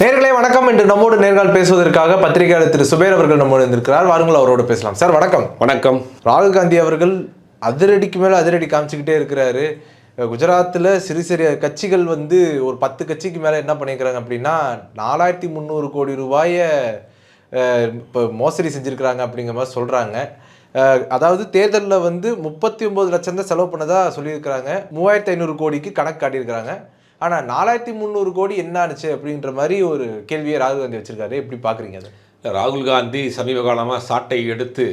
நேர்களே வணக்கம் என்று நம்மோடு நேர்கால் பேசுவதற்காக பத்திரிகையாளர் திரு. சுபேர் அவர்கள் நம்மோடு இருந்திருக்கிறார் வாருங்கள் அவரோடு பேசலாம். சார் வணக்கம். வணக்கம். ராகுல் காந்தி அவர்கள் அதிரடிக்கு மேல அதிரடி காமிச்சுக்கிட்டே இருக்கிறாரு. குஜராத்தில் சிறு சிறு கட்சிகள் வந்து ஒரு பத்து கட்சிக்கு மேலே என்ன பண்ணியிருக்கிறாங்க அப்படின்னா நாலாயிரத்தி முந்நூறு கோடி ரூபாயை இப்போ மோசடி செஞ்சுருக்கிறாங்க அப்படிங்கிற மாதிரி சொல்கிறாங்க அதாவது தேர்தலில் வந்து முப்பத்தி ஒம்பது லட்சம் தான் செலவு பண்ணதா சொல்லியிருக்கிறாங்க. மூவாயிரத்தி ஐநூறு கோடிக்கு கணக்கு காட்டியிருக்கிறாங்க. ஆனால் நாலாயிரத்தி முந்நூறு கோடி என்ன ஆச்சு அப்படின்ற மாதிரி ஒரு கேள்வியை ராகுல் காந்தி வச்சிருக்காரு. எப்படி பார்க்குறீங்க அது? ராகுல் காந்தி சமீப காலமாக சாட்டை எடுத்து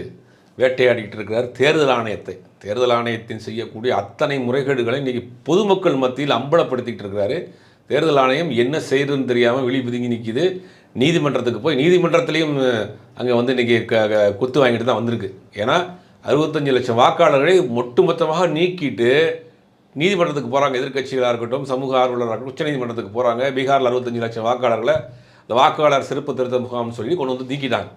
வேட்டையாடிக்கிட்டு இருக்கிறார் தேர்தல் ஆணையத்தை. தேர்தல் ஆணையத்தின் செய்யக்கூடிய அத்தனை முறைகேடுகளை இன்றைக்கி பொதுமக்கள் மத்தியில் அம்பலப்படுத்திக்கிட்டு இருக்கிறாரு. தேர்தல் ஆணையம் என்ன செய்யுதுன்னு தெரியாமல் விழி பிதுங்கி நிற்கிது நீதிமன்றத்துக்கு போய் நீதிமன்றத்துலேயும் அங்கே வந்து இன்றைக்கி க குத்து வாங்கிட்டு தான் வந்திருக்கு. ஏன்னா அறுபத்தஞ்சு லட்சம் வாக்காளர்களை ஒட்டுமொத்தமாக நீக்கிட்டு நீதிமன்றத்துக்கு போகிறாங்க எதிர்க்கட்சிகளாக இருக்கட்டும் சமூக ஆர்வலராக இருக்கட்டும் உச்சநீதிமன்றத்துக்கு போகிறாங்க பீகாரில் அறுபத்தஞ்சு லட்சம் வாக்காளர்களை இந்த வாக்காளர் சிறப்பு திருத்த முகாம்னு சொல்லி கொண்டு வந்து நீக்கிட்டாங்க.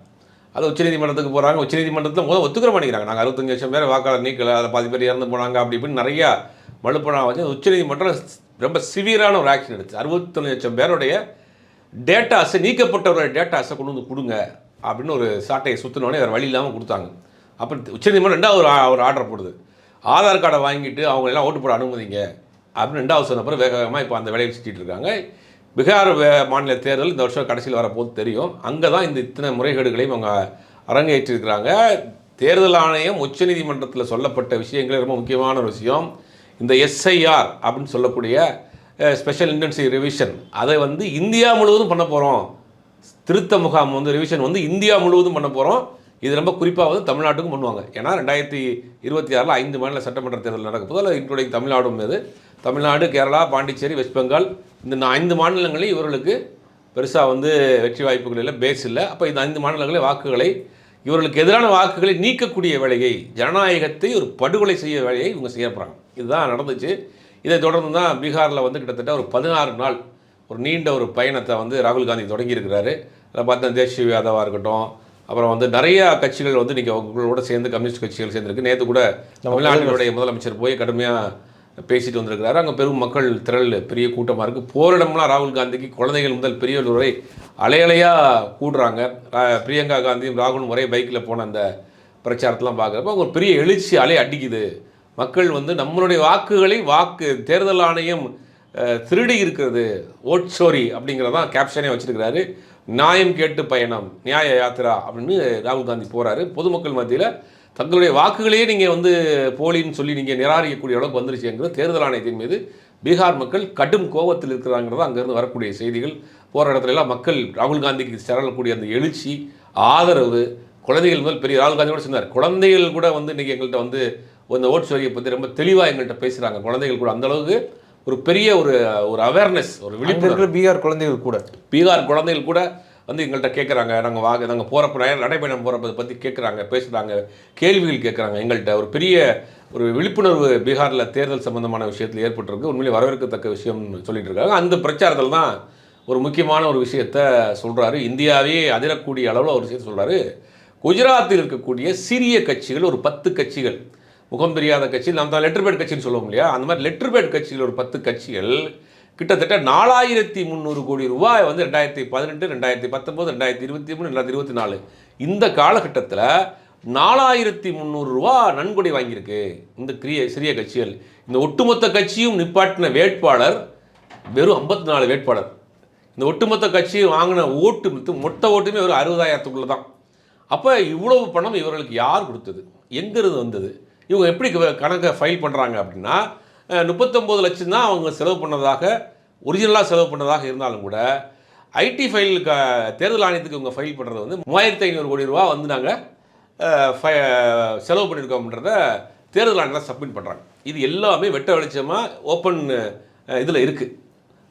அது உச்சநீதிமன்றத்துக்கு போகிறாங்க உச்சநீதிமன்றத்தில் முதல் ஒத்துக்கிற மாட்டேங்கிறாங்க. நாங்கள் அறுபத்தஞ்சு லட்சம் பேர் வாக்காளர் நீக்கல அதில் பாதி பேர் இறந்து போனாங்க அப்படி இப்படின்னு நிறையா மழுப்பணம் வச்சு உச்சநீதிமன்றம் ரொம்ப சிவியரான ஒரு ஆக்ஷன் எடுத்து அறுபத்தஞ்சு லட்சம் பேருடைய டேட்டாஸை நீக்கப்பட்டவருடைய டேட்டாஸை கொண்டு வந்து கொடுங்க அப்படின்னு ஒரு சாட்டையை சுற்றினோடனே வேறு வழி இல்லாமல் கொடுத்தாங்க. அப்புறம் உச்சநீதிமன்றம் ரெண்டாவது ஒரு ஒரு ஆர்டர் போடுது. ஆதார் கார்டை வாங்கிட்டு அவங்க எல்லாம் ஓட்டு போட அனுமதிங்க. அப்படின்னு ரெண்டாவது சொன்ன வேக வேகமாக இப்போ அந்த வேலையை சுற்றிட்டு இருக்காங்க. பீகார் வே- மாநில தேர்தல் இந்த வருஷம் கடைசியில் வரப்போது தெரியும். அங்கே தான் இந்த இத்தனை முறைகேடுகளையும் அவங்க அரங்கேற்றிருக்கிறாங்க. தேர்தல் ஆணையம் உச்சநீதிமன்றத்தில் சொல்லப்பட்ட விஷயங்களே ரொம்ப முக்கியமான ஒரு விஷயம். இந்த எஸ்ஐஆர் அப்படின்னு சொல்லக்கூடிய ஸ்பெஷல் இன்டென்சிவ் ரிவிஷன் அதை வந்து இந்தியா முழுவதும் பண்ண போகிறோம் திருத்த முகாம் வந்து ரிவிஷன் வந்து இந்தியா முழுவதும் பண்ண போகிறோம் இது ரொம்ப குறிப்பாக வந்து தமிழ்நாட்டுக்கும் பண்ணுவாங்க. ஏன்னா ரெண்டாயிரத்தி இருபத்தி ஆறில் ஐந்து மாநில சட்டமன்ற தேர்தல் நடக்கும்போது அதில் இன்க்ளூடிங் தமிழ்நாடும் இது. தமிழ்நாடு கேரளா பாண்டிச்சேரி வெஸ்ட் பெங்கால் இந்த ஐந்து மாநிலங்களையும் இவர்களுக்கு பெருசாக வந்து வெற்றி வாய்ப்புகள் இல்லை பேஸ் இல்லை. அப்போ இந்த ஐந்து மாநிலங்களில் வாக்குகளை இவர்களுக்கு எதிரான வாக்குகளை நீக்கக்கூடிய வேலையை ஜனநாயகத்தை ஒரு படுகொலை செய்ய வேலையை இவங்க செய்ய போகிறாங்க இதுதான் நடந்துச்சு. இதை தொடர்ந்து தான் பீகாரில் வந்து கிட்டத்தட்ட ஒரு பதினாறு நாள் ஒரு நீண்ட ஒரு பயணத்தை வந்து ராகுல் காந்தி தொடங்கியிருக்கிறாரு. அதில் பார்த்தா தேசிய யாதவாக இருக்கட்டும் அப்புறம் வந்து நிறைய கட்சிகள் வந்து இன்றைக்கி அவங்களோட சேர்ந்து கம்யூனிஸ்ட் கட்சிகள் சேர்ந்துருக்கு. நேற்று கூட தமிழ்நாட்டினுடைய முதலமைச்சர். போய் கடுமையாக பேசிட்டு வந்திருக்கிறாரு. அங்கே பெரும் மக்கள் திரள் பெரிய கூட்டமாக இருக்குது போரிடம்லாம் ராகுல் காந்திக்கு குழந்தைகள் முதல் பெரியவர் வரை அலையலையாக கூடுறாங்க. பிரியங்கா காந்தியும் ராகுலும் ஒரே பைக்கில் போன அந்த பிரச்சாரத்தெலாம் பார்க்குறப்ப ஒரு பெரிய எழுச்சி அலை அடிக்குது. மக்கள் வந்து நம்மளுடைய வாக்குகளை வாக்கு தேர்தல் ஆணையம் திருடி இருக்கிறது. ஓட் சோரி அப்படிங்கிறதான் கேப்ஷனே வச்சிருக்கிறாரு. நியாயம் கேட்டு பயணம் நியாய யாத்திரா அப்படின்னு ராகுல் காந்தி போகிறாரு பொதுமக்கள் மத்தியில் தங்களுடைய வாக்குகளையே நீங்கள் வந்து போலின்னு சொல்லி நீங்கள் நிராகரிக்கக்கூடிய அளவுக்கு வந்துருச்சுங்கிறது தேர்தல் ஆணையத்தின் மீது பீகார் மக்கள் கடும் கோபத்தில் இருக்கிறாங்கிறது அங்கேருந்து வரக்கூடிய செய்திகள். போகிற இடத்துல எல்லாம் மக்கள் ராகுல் காந்திக்கு செரளக்கூடிய அந்த எழுச்சி ஆதரவு குழந்தைகள் முதல் பெரிய ராகுல் காந்தி கூட சொன்னார் குழந்தைகள் கூட வந்து இன்றைக்கி எங்கள்கிட்ட வந்து இந்த ஓட்ஸ் வரியை பற்றி ரொம்ப தெளிவாக எங்கள்கிட்ட பேசுகிறாங்க குழந்தைகள் கூட அந்தளவுக்கு ஒரு பெரிய ஒரு ஒரு அவேர்னஸ் ஒரு விழிப்புணர்வு. பீகார் குழந்தைகள் கூட. பீகார் குழந்தைகள் கூட வந்து எங்கள்கிட்ட கேட்குறாங்க நாங்கள் வாங்க நாங்கள் போகிறப்ப நடைபயணம் போகிறப்ப பற்றி கேட்குறாங்க பேசுகிறாங்க கேள்விகள் கேட்குறாங்க எங்கள்கிட்ட ஒரு பெரிய ஒரு விழிப்புணர்வு பீகாரில் தேர்தல் சம்பந்தமான விஷயத்தில் ஏற்பட்டிருக்கு. உண்மையிலே வரவேற்கத்தக்க விஷயம் சொல்லிட்டு இருக்காங்க. அந்த பிரச்சாரத்தில் தான் ஒரு முக்கியமான ஒரு விஷயத்த சொல்கிறாரு இந்தியாவே அதிரக்கூடிய அளவில் ஒரு விஷயத்தை சொல்கிறாரு குஜராத்தில் இருக்கக்கூடிய சிறிய கட்சிகள் ஒரு பத்து கட்சிகள் முகம் தெரியாத கட்சி நம்ம தான் லெட்டர் பேட் கட்சின்னு சொல்லுவோம் இல்லையா? அந்த மாதிரி லெட்டர் பேட் கட்சியில் ஒரு பத்து கட்சிகள் கிட்டத்தட்ட நாலாயிரத்தி முந்நூறு கோடி ரூபாய் வந்து ரெண்டாயிரத்தி பதினெட்டு ரெண்டாயிரத்தி பத்தொம்போது ரெண்டாயிரத்தி இருபத்தி மூணு ரெண்டாயிரத்தி இருபத்தி நாலு. இந்த காலகட்டத்தில் நாலாயிரத்தி முந்நூறு ரூபா நன்கொடை வாங்கியிருக்கு இந்த கிரிய சிறிய கட்சிகள். இந்த ஒட்டுமொத்த கட்சியும் நிப்பாட்டின வேட்பாளர் வெறும் ஐம்பத்தி நாலு வேட்பாளர். இந்த ஒட்டுமொத்த கட்சியும் வாங்கின ஓட்டு மொத்த- மொத்த ஓட்டுமே ஒரு அறுபதாயிரத்துக்குள்ளே தான் அப்போ இவ்வளவு பணம் இவர்களுக்கு யார் கொடுத்தது? எங்கிருந்து வந்தது? இவங்க எப்படி கணக்கை ஃபைல் பண்ணுறாங்க அப்படின்னா முப்பத்தொம்போது லட்சம் தான் அவங்க செலவு பண்ணதாக ஒரிஜினலாக செலவு பண்ணதாக இருந்தாலும் கூட ஐடி ஃபைல் க தேர்தல் ஆணையத்துக்கு இவங்க ஃபைல் பண்ணுறது வந்து மூவாயிரத்தி ஐநூறு கோடி ரூபா வந்து நாங்கள் ஃபை செலவு பண்ணியிருக்கோம்ன்றத தேர்தல் ஆணையத்தில் சப்மிட் பண்ணுறாங்க இது எல்லாமே வெட்ட வெளிச்சமாக ஓப்பன் இதில் இருக்குது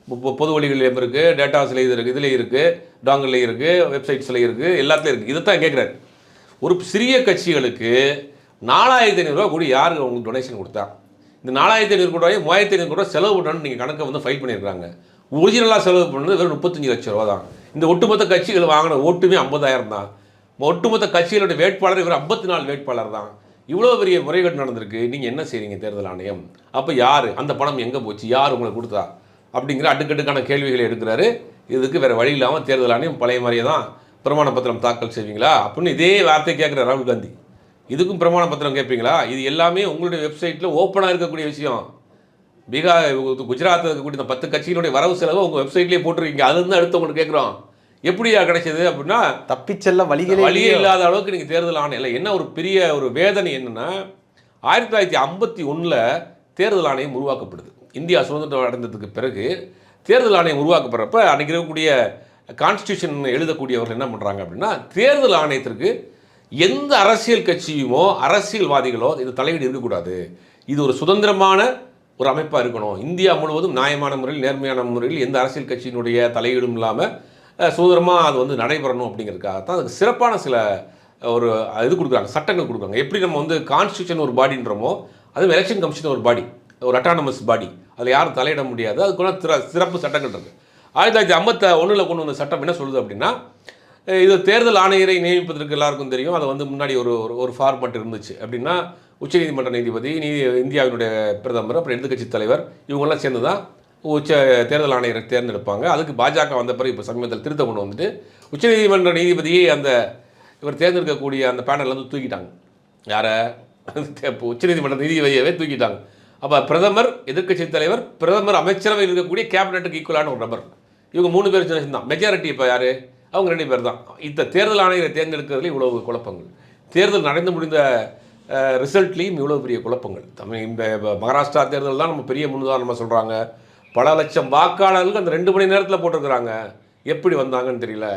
இப்போ பொது வழிகளிலும் இருக்குது டேட்டாஸில் இது இருக்குது இதில் இருக்குது டாங்கல்லையும் இருக்குது வெப்சைட்ஸில் இருக்குது எல்லாத்துலேயும் இருக்குது இதைத்தான் கேட்குறாரு ஒரு சிறிய கட்சிகளுக்கு நாலாயிரத்தி ஐநூறுரூவா கூட யாருக்கு உங்களுக்கு டொனேஷன் கொடுத்தா? இந்த நாலாயிரத்தி ஐநூறு கூட ரூபாய் மூவாயிரத்தி ஐநூறு கோடி ரூபாய் செலவு பண்ணணும்னு நீங்கள் கணக்கை வந்து ஃபைல் பண்ணியிருக்காங்க ஒரிஜினலாக செலவு பண்ணது வெறும் முப்பத்தஞ்சு லட்ச ரூபா தான். இந்த ஒட்டுமொத்த கட்சிகள் வாங்கின ஓட்டுமே ஐம்பதாயிரம் தான். ஒட்டுமொத்த கட்சிகளுடைய வேட்பாளர் இவர் ஐம்பத்தி நாலு வேட்பாளர் தான். இவ்வளோ பெரிய முறைகேடு நடந்திருக்கு. நீங்கள் என்ன செய்றீங்க தேர்தல் ஆணையம்? அப்போ யார்? அந்த பணம் எங்கே போச்சு? யார் உங்களுக்கு கொடுத்தா? அப்படிங்கிற அடுக்கடுக்கான கேள்விகளை எடுக்கிறாரு. இதுக்கு வேறு வழி இல்லாமல் தேர்தல் ஆணையம் பழைய மாதிரியே தான் பிரமாண பத்திரம் தாக்கல் செய்வீங்களா? அப்படின்னு இதே வார்த்தை கேட்குற ராகுல் காந்தி. இதுக்கும் பிரமாண பத்திரம் கேட்பீங்களா? இது எல்லாமே உங்களுடைய வெப்சைட்டில் ஓப்பனாக இருக்கக்கூடிய விஷயம். பீகார் குஜராத்தில் இருக்கக்கூடிய இந்த பத்து கட்சிகளுடைய வரவு செலவு உங்கள் வெப்சைட்லேயே போட்டிருக்கீங்க. அதுலேருந்து அடுத்து உங்களுக்கு கேட்குறோம். எப்படியா கிடைச்சது அப்படின்னா தப்பிச்செல்ல வழிகளே வழியே? இல்லாத அளவுக்கு நீங்கள் தேர்தல் ஆணையம் இல்லை என்ன ஒரு பெரிய ஒரு வேதனை என்னன்னா ஆயிரத்தி தொள்ளாயிரத்தி ஐம்பத்தி ஒன்றில் தேர்தல் ஆணையம் உருவாக்கப்படுது. இந்தியா சுதந்திரம் அடைந்ததுக்கு பிறகு தேர்தல் ஆணையம் உருவாக்கப்படுறப்ப அன்றைக்கி இருக்கக்கூடிய கான்ஸ்டியூஷன் எழுதக்கூடியவர்கள் என்ன பண்ணுறாங்க அப்படின்னா தேர்தல் ஆணையத்திற்கு எந்த அரசியல் கட்சியுமோ அரசியல்வாதிகளோ இது தலையீடு இருக்கக்கூடாது. இது ஒரு சுதந்திரமான ஒரு அமைப்பாக இருக்கணும். இந்தியா முழுவதும் நியாயமான முறையில் நேர்மையான முறையில் எந்த அரசியல் கட்சியினுடைய தலையீடும் இல்லாமல் சுதந்திரமாக அது வந்து நடைபெறணும் அப்படிங்கிறதுக்காக தான் அதுக்கு சிறப்பான சில ஒரு இது கொடுக்குறாங்க சட்டங்கள் கொடுக்குறாங்க. எப்படி நம்ம வந்து கான்ஸ்டியூஷன் ஒரு பாடின்றோமோ அது எலெக்ஷன் கமிஷன் ஒரு பாடி ஒரு அட்டானமஸ் பாடி அதில் யாரும் தலையிட முடியாது. அதுக்குள்ள திற சிறப்பு சட்டங்கள் இருக்குது ஆயிரத்தி தொள்ளாயிரத்தி ஐம்பத்த ஒன்றில் கொண்டு வந்த சட்டம் என்ன சொல்லுது அப்படின்னா இது தேர்தல் ஆணையரை நியமிப்பதற்கு எல்லாருக்கும் தெரியும். அது வந்து முன்னாடி ஒரு ஒரு- ஒரு ஃபார்மட் இருந்துச்சு. அப்படின்னா உச்சநீதிமன்ற நீதிபதி நீதி இந்தியாவினுடைய பிரதமர் அப்புறம் எதிர்க்கட்சி தலைவர் இவங்கெல்லாம் சேர்ந்து தான் உச்ச தேர்தல் ஆணையரை தேர்ந்தெடுப்பாங்க. அதுக்கு பாஜக வந்த பிறகு இப்போ சமீபத்தில் திருத்தம் கொண்டு வந்துட்டு உச்சநீதிமன்ற நீதிபதியை அந்த இவர் தேர்ந்தெடுக்கக்கூடிய அந்த பேனல்ல வந்து தூக்கிட்டாங்க. யாரை? இப்போ உச்சநீதிமன்ற நீதிபதியவே தூக்கிட்டாங்க. அப்போ பிரதமர் எதிர்க்கட்சி தலைவர் பிரதமர் அமைச்சரவையில் இருக்கக்கூடிய கேபினெட்டுக்கு ஈக்குவலான ஒரு நபர். இவங்க மூணு பேர் சின்ன தான். மெஜாரிட்டி இப்போ யார்? அவங்க ரெண்டு பேர் தான். இந்த தேர்தல் ஆணையரை தேர்ந்தெடுக்கிறதுல இவ்வளவு குழப்பங்கள். தேர்தல் நடந்து முடிந்த ரிசல்ட்லேயும் இவ்வளோ பெரிய குழப்பங்கள். தமிழ் இந்த மகாராஷ்டிரா தேர்தல் தான் நம்ம பெரிய முன்னுதாரணமாக சொல்கிறாங்க பல லட்சம் வாக்காளர்களுக்கு அந்த ரெண்டு மணி நேரத்தில் போட்டிருக்கிறாங்க. எப்படி வந்தாங்கன்னு தெரியல.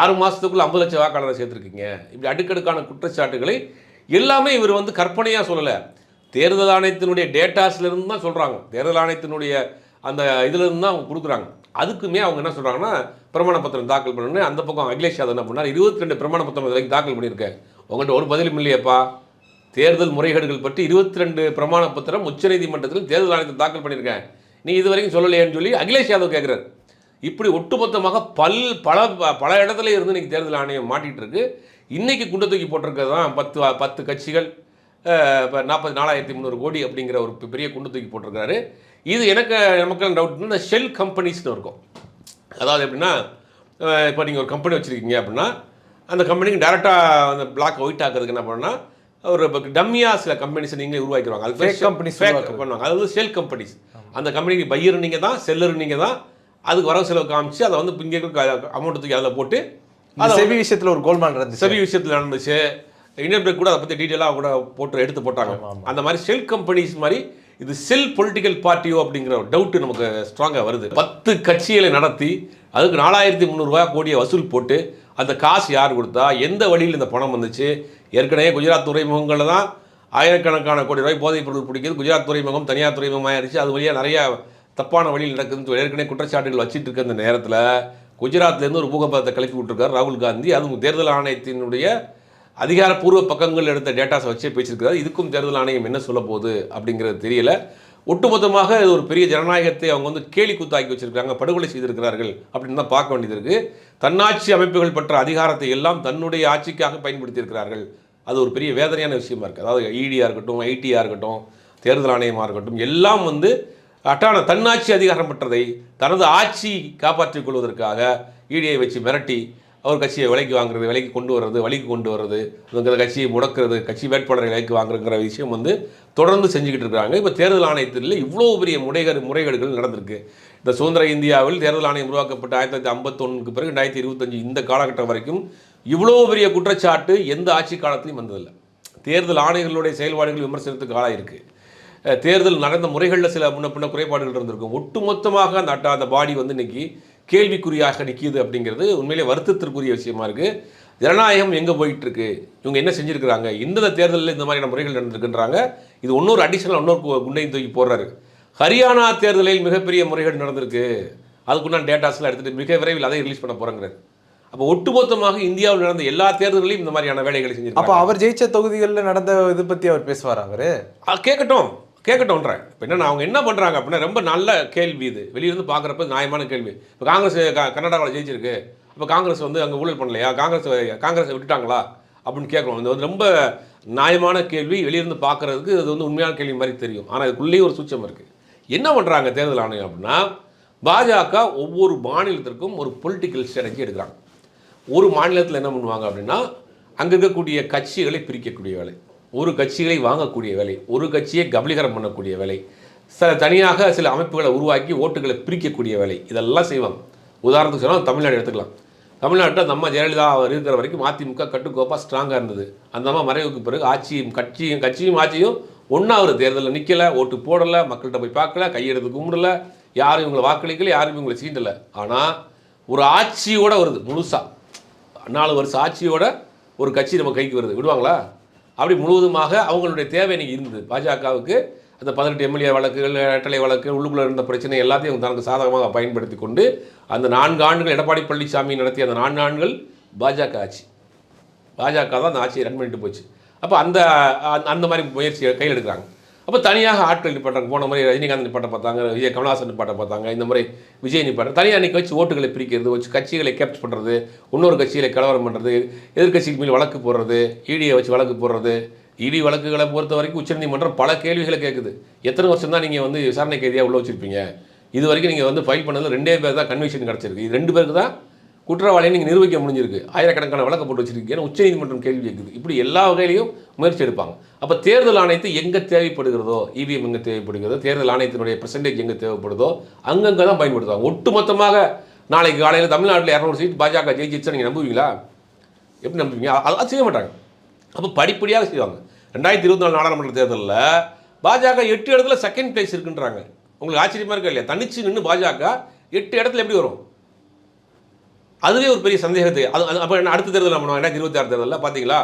ஆறு மாதத்துக்குள்ளே ஐம்பது லட்சம் வாக்காளரை சேர்த்துருக்கீங்க. இப்படி அடுக்கடுக்கான குற்றச்சாட்டுகளை எல்லாமே இவர் வந்து கற்பனையாக சொல்லலை. தேர்தல் ஆணையத்தினுடைய டேட்டாஸ்லேருந்து தான் சொல்கிறாங்க தேர்தல் ஆணையத்தினுடைய அந்த இதுலேருந்து தான் அவங்க கொடுக்குறாங்க. அதுக்குமே அவங்க என்ன சொல்கிறாங்கன்னா பிரமாண பத்திரம் தாக்கல் பண்ணணும்னு அந்த பக்கம் அகிலேஷ் யாதவ் என்ன பண்ணார்? இருபத்தி ரெண்டு பிரமாண பத்திரம் வரைக்கும் தாக்கல் பண்ணியிருக்கேன் உங்கள்கிட்ட ஒரு பதிலும் இல்லையேப்பா. தேர்தல் முறைகேடுகள் பற்றி இருபத்தி ரெண்டு பிரமாண பத்திரம் உச்சநீதிமன்றத்தில் தேர்தல் ஆணையத்தில் தாக்கல் பண்ணியிருக்கேன். நீ இது வரைக்கும் சொல்லலையேன்னு சொல்லி அகிலேஷ் யாதவ் கேட்குறாரு இப்படி ஒட்டுமொத்தமாக பல் பல பல இடத்துல இருந்து இன்னைக்கு தேர்தல் ஆணையம் மாட்டிகிட்டு இருக்கு இன்றைக்கி குண்டை தூக்கி போட்டிருக்கிறது தான் பத்து பத்து கட்சிகள் இப்போ நாற்பத்தி நாலாயிரத்தி முந்நூறு கோடி அப்படிங்கிற ஒரு பெரிய குண்டு தூக்கி போட்டிருக்காரு இது எனக்கு நமக்கு டவுட் இந்த ஷெல் கம்பெனிஸ்னு இருக்கும். அதாவது எப்படின்னா இப்போ நீங்கள் ஒரு கம்பெனி வச்சுருக்கீங்க அப்படின்னா அந்த கம்பெனிக்கு டேரெக்டாக அந்த பிளாக் ஒயிட் ஆக்கிறதுக்கு என்ன பண்ணால் ஒரு டம்மியாக சில கம்பெனிஸை நீங்களே உருவாக்கிடுவாங்க. அது companies fake உருவாக்குறது. பண்ணுவாங்க. அது வந்து சேல் கம்பெனிஸ் அந்த கம்பெனிக்கு பையர் நீங்கள் தான் செல்லர் நீங்கள் தான் அதுக்கு வரவு செலவு காமிச்சு அதை வந்து இங்கே அமௌண்ட் தூக்கி அதில் போட்டு இந்த செவி விஷயத்துல ஒரு கோல்மான் நடந்துச்சு. செவி விஷயத்தில் நடந்துச்சு. இந்தியன் கூட அதை பற்றி டீட்டெயிலாக கூட போட்டு எடுத்து போட்டாங்க. அந்த மாதிரி செல் கம்பெனிஸ் மாதிரி இது செல் பொலிட்டிக்கல் பார்ட்டியோ அப்படிங்கிற ஒரு டவுட் நமக்கு ஸ்ட்ராங்காக வருது. பத்து கட்சிகளை நடத்தி அதுக்கு நாலாயிரத்தி முந்நூறுரூவா கோடியை வசூல் போட்டு அந்த காசு யார் கொடுத்தா எந்த வழியில் இந்த பணம் வந்துச்சு? ஏற்கனவே குஜராத் துறைமுகங்களில் தான் ஆயிரக்கணக்கான கோடி ரூபாய் போதைப் பொருள் பிடிக்குது குஜராத் துறைமுகம் தனியார் துறைமுகம் ஆயிடுச்சு அது வழியாக நிறையா தப்பான வழியில் நடக்குதுன்னு ஏற்கனவே குற்றச்சாட்டுகள் வச்சுட்டு இருக்க அந்த நேரத்தில் குஜராத்லேருந்து ஒரு பூகம்பத்தை கிளப்பி விட்டுருக்காரு ராகுல் காந்தி. அதுவும் தேர்தல் ஆணையத்தினுடைய அதிகாரப்பூர்வ பக்கங்கள் எடுத்த டேட்டாஸை வச்சு பேசியிருக்கிறார். இதுக்கும் தேர்தல் ஆணையம் என்ன சொல்ல போகுது அப்படிங்கிறது தெரியல. ஒட்டுமொத்தமாக இது ஒரு பெரிய ஜனநாயகத்தை அவங்க வந்து கேலி கூத்தாக்கி வச்சிருக்காங்க படுகொலை செய்திருக்கிறார்கள் அப்படின்னு தான் பார்க்க வேண்டியது இருக்கு. தன்னாட்சி அமைப்புகள் பெற்ற அதிகாரத்தை எல்லாம் தன்னுடைய ஆட்சிக்காக பயன்படுத்தியிருக்கிறார்கள். அது ஒரு பெரிய வேதனையான விஷயமா இருக்குது அதாவது இடியாக இருக்கட்டும் ஐடியாக இருக்கட்டும் தேர்தல் ஆணையமாக இருக்கட்டும் எல்லாம் வந்து அட்டான தன்னாட்சி அதிகாரம் பெற்றதை தனது ஆட்சி காப்பாற்றிக் கொள்வதற்காக ஈடியை வச்சு மிரட்டி அவர் கட்சியை விலைக்கு வாங்குறது விலைக்கு கொண்டு வர்றது வழிக்கு கொண்டு வர்றது இவங்கிற கட்சியை முடக்கிறது கட்சி வேட்பாளரை விலைக்கு வாங்குறங்கிற விஷயம் வந்து தொடர்ந்து செஞ்சுக்கிட்டு இருக்காங்க இப்போ தேர்தல் ஆணையத்தில் இவ்வளோ பெரிய முறைகேடு முறைகேடுகள் நடந்திருக்கு. இந்த சுதந்திர இந்தியாவில் தேர்தல் ஆணையம் உருவாக்கப்பட்ட ஆயிரத்தி தொள்ளாயிரத்தி ஐம்பத்தொன்னுக்கு பிறகு ரெண்டாயிரத்தி இருபத்தஞ்சு இந்த காலகட்டம் வரைக்கும் இவ்வளோ பெரிய குற்றச்சாட்டு எந்த ஆட்சி காலத்திலையும் வந்ததில்லை. தேர்தல் ஆணையர்களுடைய செயல்பாடுகள் விமர்சனத்துக்கு ஆளாயிருக்கு தேர்தல் நடந்த முறைகளில் சில முன்ன பின்ன குறைபாடுகள் இருந்திருக்கும். ஒட்டுமொத்தமாக அந்த அட்டா அந்த பாடி வந்து இன்னைக்கு கேள்விக்குறியாக நிற்கிது அப்படிங்கிறது உண்மையிலே வருத்தத்திற்குரிய விஷயமா இருக்கு. ஜனநாயகம் எங்கே போயிட்டு இருக்கு இவங்க என்ன செஞ்சிருக்கிறாங்க? இந்த தேர்தலில் இந்த மாதிரியான முறைகள் நடந்திருக்குன்றாங்க. இது இன்னொரு அடிஷனல் இன்னொரு குண்டையும் தூக்கி போடுறாரு. ஹரியானா தேர்தலில் மிகப்பெரிய முறைகேடு நடந்திருக்கு. அதுக்குண்டான டேட்டாஸ்லாம் எடுத்துட்டு மிக விரைவில் அதை ரிலீஸ் பண்ண போறாங்கிறாரு. அப்போ ஒட்டுமொத்தமாக இந்தியாவில் நடந்த எல்லா தேர்தல்களையும் இந்த மாதிரியான வேலைகளை அப்ப செஞ்சிருக்காங்க அவர் ஜெயிச்ச தொகுதிகளில் நடந்த இது பத்தி அவர் பேசுவார் அவரு? கேட்கட்டும். கேட்கட்டோன்றேன் இப்போ என்ன அவங்க என்ன பண்ணுறாங்க அப்படின்னா ரொம்ப நல்ல கேள்வி இது. வெளியிருந்து பார்க்குறப்ப நியாயமான கேள்வி. இப்போ காங்கிரஸ் கர்நாடகாவில் ஜெயிச்சிருக்கு. அப்போ காங்கிரஸ் வந்து அங்கே ஊழல் பண்ணலையா? காங்கிரஸ் காங்கிரஸை விட்டுட்டாங்களா? அப்படின்னு கேட்குறோம். இது வந்து ரொம்ப நியாயமான கேள்வி. வெளியிருந்து பார்க்குறதுக்கு அது வந்து உண்மையான கேள்வி மாதிரி தெரியும். ஆனால் அதுக்குள்ளேயே ஒரு சூச்சம் இருக்குது என்ன பண்ணுறாங்க தேர்தல் ஆணையம் அப்படின்னா பாஜக ஒவ்வொரு மாநிலத்திற்கும் ஒரு பொலிட்டிக்கல் ஸ்ட்ராட்டஜி எடுக்கிறாங்க. ஒரு மாநிலத்தில் என்ன பண்ணுவாங்க அப்படின்னா அங்கே இருக்கக்கூடிய கட்சிகளை பிரிக்கக்கூடிய வேலை. ஒரு கட்சிகளை வாங்கக்கூடிய வேலை ஒரு கட்சியை கபலீகரம் பண்ணக்கூடிய வேலை சில தனியாக சில அமைப்புகளை உருவாக்கி ஓட்டுகளை பிரிக்கக்கூடிய வேலை இதெல்லாம் செய்வாங்க. உதாரணத்துக்கு சொன்னால் தமிழ்நாடு எடுத்துக்கலாம். தமிழ்நாட்டில் நம்ம ஜெயலலிதா அவர் இருக்கிற வரைக்கும் அதிமுக கட்டுக்கோப்பாக ஸ்ட்ராங்காக இருந்தது. அந்த அம்மா மறைவுக்கு பிறகு ஆட்சியும் கட்சியும் கட்சியும் ஆட்சியும் ஒன்றா ஒரு தேர்தலில் நிற்கலை ஓட்டு போடலை மக்கள்கிட்ட போய் பார்க்கல கையெடுத்து கும்பிடல யாரும் இவங்களை வாக்களிக்கல யாரும் இவங்களை சீண்டலை. ஆனால் ஒரு ஆட்சியோட வருது முழுசாக நாலு வருஷம் ஆட்சியோட ஒரு கட்சி நம்ம கைக்கு வருது. விடுவாங்களா? அப்படி முழுவதுமாக அவங்களுடைய தேவை இன்னைக்கு இருந்தது. பாஜகவுக்கு அந்த பதினெட்டு எம்எல்ஏ வழக்குகள் இரட்டலை வழக்கு உள்ளுக்குள்ள இருந்த பிரச்சனை எல்லாத்தையும் தனக்கு சாதகமாக பயன்படுத்தி கொண்டு அந்த நான்கு ஆண்டுகள் எடப்பாடி பழனிசாமி நடத்திய அந்த நான்கு ஆண்டுகள் பாஜக ஆட்சி. பாஜக தான் அந்த ஆட்சியை ரன் பண்ணிட்டு போச்சு. அப்போ அந்த அந்த- அந்த மாதிரி முயற்சியை கையில் எடுக்கிறாங்க. அப்போ தனியாக ஆட்கள் நிப்பாட்டாங்க போன முறை ரஜினிகாந்த் நிப்பாட்ட பார்த்தாங்க விஜய் கமல்ஹாசன் நிப்பாட்ட பார்த்தாங்க இந்த முறை விஜய் நிப்பாட்ட தனியாக அன்றைக்கி வச்சு ஓட்டுகளை பிரிக்கிறது வச்சு கட்சிகளை கேப்ச் பண்ணுறது இன்னொரு கட்சிகளை கலவரம் பண்ணுறது எதிர்க்கட்சிக்கு மேல் வழக்கு போடுறது இடியை வச்சு வழக்கு போடுறது இடி வழக்குகளை பொறுத்த வரைக்கும் உச்சநீதிமன்றம் பல கேள்விகளை கேட்குது எத்தனை வருஷம் தான் நீங்கள் வந்து விசாரணை கைதியாக உள்ள வச்சிருப்பீங்க? இது வரைக்கும் நீங்கள் வந்து ஃபைல் பண்ணதில் ரெண்டே பேர் தான் கன்விக்ஷன் கிடச்சிருக்கு. இது ரெண்டு பேருக்கு தான் குற்றவாளியை நீங்கள் நிரூபிக்க முடிஞ்சிருக்கு. ஆயிரக்கணக்கான வழக்கு போட்டு வச்சிருக்கீங்கன்னு உச்சநீதிமன்றம் கேள்வி கேட்குது இப்படி எல்லா வகையிலையும் முயற்சி எடுப்பாங்க. அப்போ தேர்தல் ஆணையத்தை எங்கே தேவைப்படுகிறதோ இவிஎம் எங்கே தேவைப்படுகிறதோ தேர்தல் ஆணையத்தினுடைய பெர்சன்டேஜ் எங்கே தேவைப்படுதோ அங்கங்கே தான் பயன்படுத்துவாங்க. ஒட்டுமொத்தமாக நாளைக்கு காலையில் தமிழ்நாட்டில் இரநூறு சீட் பாஜக ஜெயிச்சிச்சு நீங்கள் நம்புவீங்களா? எப்படி நம்புவீங்க? அதெல்லாம் செய்ய மாட்டாங்க. அப்போ படிப்படியாக செய்வாங்க. ரெண்டாயிரத்தி இருபத்தி நாலு நாடாளுமன்ற தேர்தலில் பாஜக எட்டு இடத்துல செகண்ட் பிளேஸ் இருக்குன்றாங்க. உங்களுக்கு ஆச்சரியமா இருக்கா இல்லையா? தனிச்சு நின்று பாஜக எட்டு இடத்துல எப்படி வரும்? அதுவே ஒரு பெரிய சந்தேகத்தை அது அது- அப்போ என்ன அடுத்த தேர்தல் நம்ம ரெண்டாயிரத்தி இருபத்தி ஆறு தேர்தலில் பார்த்தீங்களா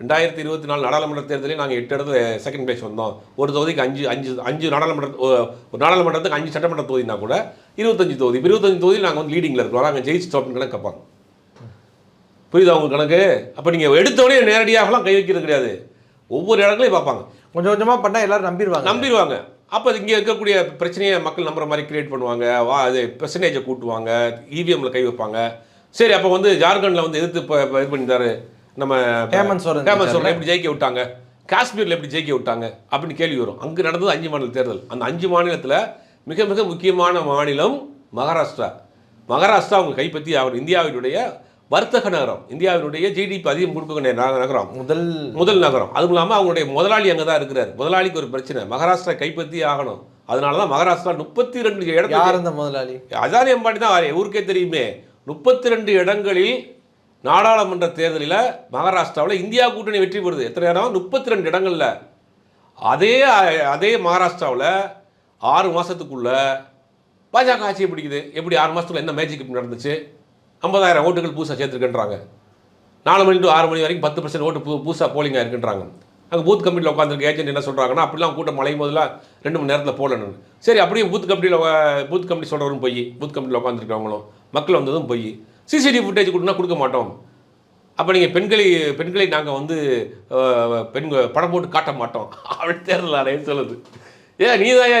ரெண்டாயிரத்தி இருபத்தி நாலு நாடாளுமன்ற தேர்தலில் நாங்கள் எட்டு இடத்துல செகண்ட் பிளேஸ் வந்தோம். ஒரு தொகுதிக்கு அஞ்சு அஞ்சு அஞ்சு நாடாளுமன்ற ஒரு நாடாளுமன்றத்துக்கு அஞ்சு சட்டமன்ற தொகுதினா கூட இருபத்தஞ்சு தொகுதி. இப்ப இருபத்தஞ்சு தொகுதியில் நாங்கள் வந்து லீடிங்கில் இருக்கிறோம் நாங்கள் ஜெயிச்சிட்டோம் கணக்கு கேட்பாங்க புரியுதா உங்களுக்கு கணக்கு? அப்போ நீங்கள் எடுத்தோடனே நேரடியாகலாம் கை வைக்கிறது கிடையாது. ஒவ்வொரு இடங்களையும் பார்ப்பாங்க. கொஞ்சம் கொஞ்சமா பண்ணா எல்லாரும் நம்பிடுவாங்க. நம்பிடுவாங்க. அப்போ இங்கே இருக்கக்கூடிய பிரச்சனையை மக்கள் நம்புற மாதிரி கிரியேட் பண்ணுவாங்க. வா அது பெர்சன்டேஜை கூட்டுவாங்க. இவிஎம்ல கை வைப்பாங்க. சரி அப்போ வந்து ஜார்க்கண்டில் வந்து எதிர்த்து இப்போ இது பண்ணியிருந்தாரு நம்ம ஹேமந்த் சோரன் ஹேமந்த் சோரன் எப்படி ஜெயிக்க விட்டாங்க? காஷ்மீரில் எப்படி ஜெயிக்க விட்டாங்க? அப்படின்னு கேள்வி வரும். அங்கே நடந்தது அஞ்சு மாநில தேர்தல். அந்த அஞ்சு மாநிலத்தில் மிக மிக முக்கியமான மாநிலம் மகாராஷ்டிரா. மகாராஷ்டிரா அவங்க கைப்பற்றி அவர் இந்தியாவினுடைய வர்த்தக நகரம். இந்தியாவினுடைய ஜிடிபி அதிகம் கொடுக்க நகரம். முதல் முதல் நகரம். அதுவும் இல்லாமல் அவங்களுடைய முதலாளி அங்கே தான் இருக்கிறார். முதலாளிக்கு ஒரு பிரச்சனை. மகாராஷ்டிரா கைப்பற்றி ஆகணும். அதனால தான் மகாராஷ்டிரா முப்பத்தி ரெண்டு யார் இடத்துல அந்த முதலாளி? அதானி அம்பானி தான். ஊருக்கே தெரியுமே. முப்பத்தி ரெண்டு இடங்களில் நாடாளுமன்ற தேர்தலில் மகாராஷ்டிராவில் இந்தியா கூட்டணி வெற்றி பெறுது. எத்தனை இடம்? முப்பத்தி ரெண்டு இடங்கள்ல. அதே அதே மகாராஷ்டிராவில் ஆறு மாதத்துக்குள்ள பாஜக ஆட்சியை பிடிக்குது. எப்படி ஆறு மாதத்துக்குள்ள என்ன மேஜிக் நடந்துச்சு? ஐம்பதாயிரம் ஓட்டுகள் புதுசாக சேர்த்துருக்குன்றாங்க. நாலு மணி டு ஆறு மணி வரைக்கும் பத்து பர்சன்ட் ஓட்டு பூ புதுசாக போலிங்காக இருக்குன்றாங்க. அங்கே பூத் கமிட்டியில் உட்காந்துருக்க ஏஜென்ட் என்ன சொல்கிறாங்கன்னா அப்படிலாம் கூட்டம் மழையும் போதெல்லாம் ரெண்டு மணி நேரத்தில் போடலன்னு சரி அப்படியே பூத் கமிட்டியில் பூத் கமிட்டி சொல்கிறவரும் போய் பூத் கமிட்டியில் உட்காந்துருக்கவங்களும் மக்கள் வந்ததும் போய் சிசிடிவி ஃபுட்டேஜ் கொடுனா கொடுக்க மாட்டோம். அப்போ நீங்கள் பெண்களை பெண்களை நாங்கள் வந்து அஹ், பெண் படம் போட்டு காட்ட மாட்டோம். அப்படி தேர்தல் ஆணையம் சொல்லுது. ஏன் நீ தான்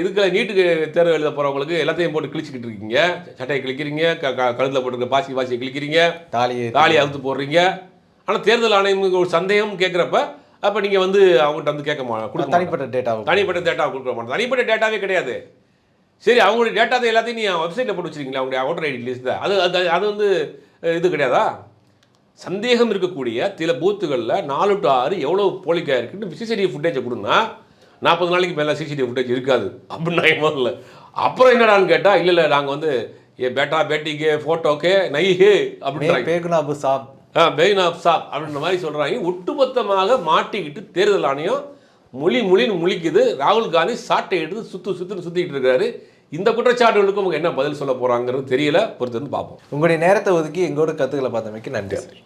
இதுக்கு நீட்டுக்கு தேர்வு எழுத போகிறவங்களுக்கு எல்லாத்தையும் போட்டு கிழிச்சிக்கிட்டு இருக்கீங்க? சட்டையை கிழிக்கிறீங்க க கழுத்தில் போட்டுருக்க பாசி பாசியை கிழிக்கிறீங்க தாலியை தாலி அறுத்து போடுறீங்க. ஆனால் தேர்தல் ஆணையம் ஒரு சந்தேகம் கேட்குறப்ப அப்போ நீங்கள் வந்து அவங்ககிட்ட வந்து கேட்க மாட்டோம். தனிப்பட்ட டேட்டா தனிப்பட்ட டேட்டா கொடுக்க மாட்டோம். தனிப்பட்ட டேட்டாவே கிடையாது. சரி அவங்களுடைய டேட்டா எல்லாத்தையும் நீ வெப்சைட்டில் போட்டு வச்சிருக்கீங்களா? அவங்களுடைய ஓட்டர் ஐடி லிஸ்ட் அது அது அது வந்து இது கிடையாதா? சந்தேகம் இருக்கக்கூடிய சில பூத்துகளில் நாலு டு ஆறு எவ்வளோ போலிக்காக இருக்குன்னு சிசிடிவி ஃபுட்டேஜை கொடுன்னா நாற்பது நாளைக்கு மேலே சிசிடிவி ஃபுட்டேஜ் இருக்காது. அப்படின்னு நான் முதல்ல? அப்புறம் என்னடான்னு கேட்டால் இல்லை இல்லை நாங்கள் வந்து ஏ பேட்டா பேட்டிக்கு ஃபோட்டோக்கு நைஹே அப்படின்றாங்க. பேகுனாபு சாப். பெயின் ஆஃப் சாப் அப்படின்ற மாதிரி சொல்கிறாங்க ஒட்டுமொத்தமாக மாட்டிக்கிட்டு தேர்தல் ஆணையம் மொழி மொழின்னு முழிக்குது. ராகுல் காந்தி சாட்டை எடுத்து சுத்து சுத்துன்னு சுற்றிக்கிட்டு இருக்காரு. இந்த குற்றச்சாட்டுகளுக்கு அவங்க என்ன பதில் சொல்ல போகிறாங்கிறது தெரியல. பொறுத்து வந்து பார்ப்போம். உங்களுடைய நேரத்தை ஒதுக்கி எங்களோட கத்துக்களை பார்த்தமைக்கு நன்றி.